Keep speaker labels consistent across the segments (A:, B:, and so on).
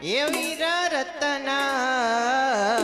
A: એ વીર રતના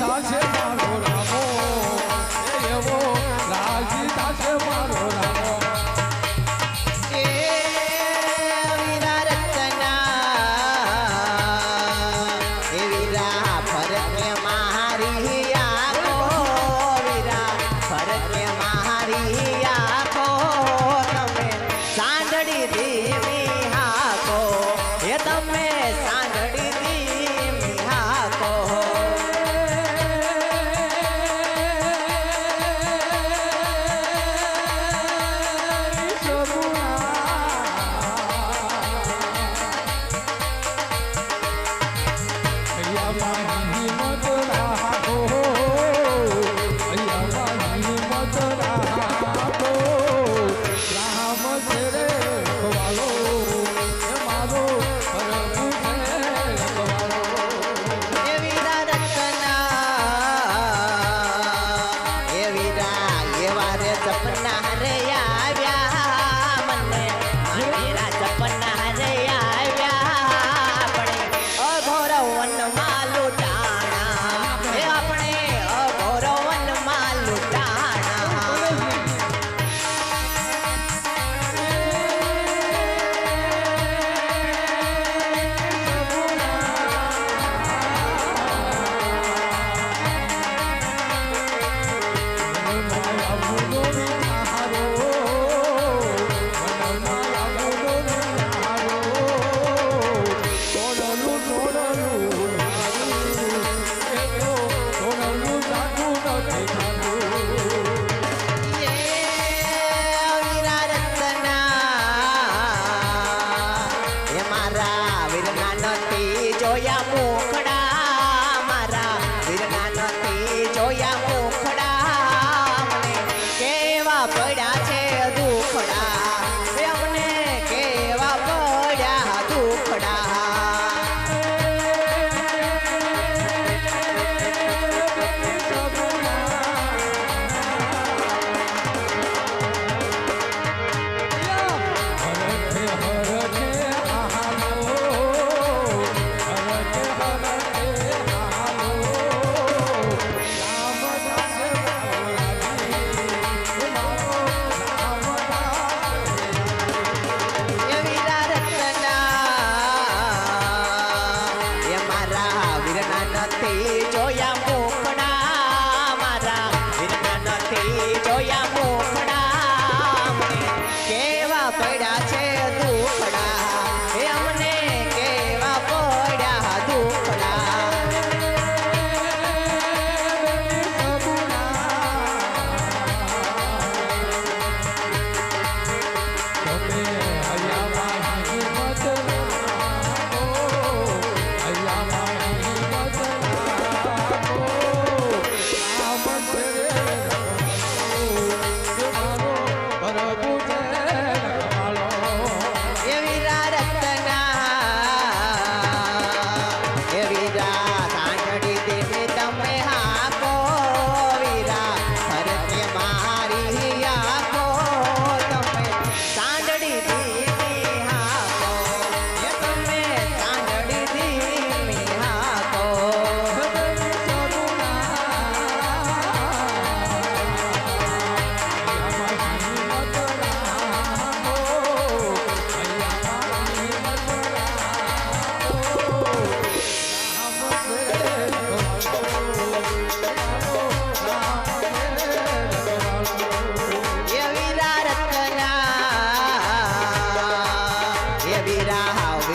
A: મારો it out.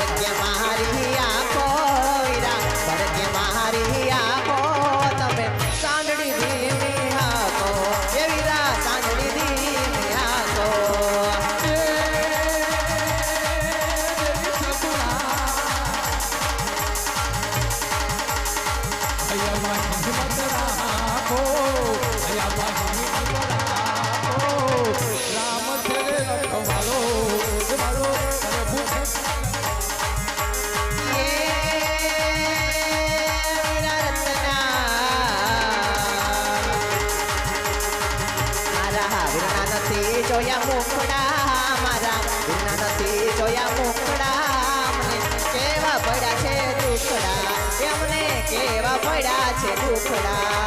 A: 接电话。મુકડા મારા નથી જોયા મુકડા કેવા પડ્યા છે દુખડા એમને કેવા પડ્યા છે દુખડા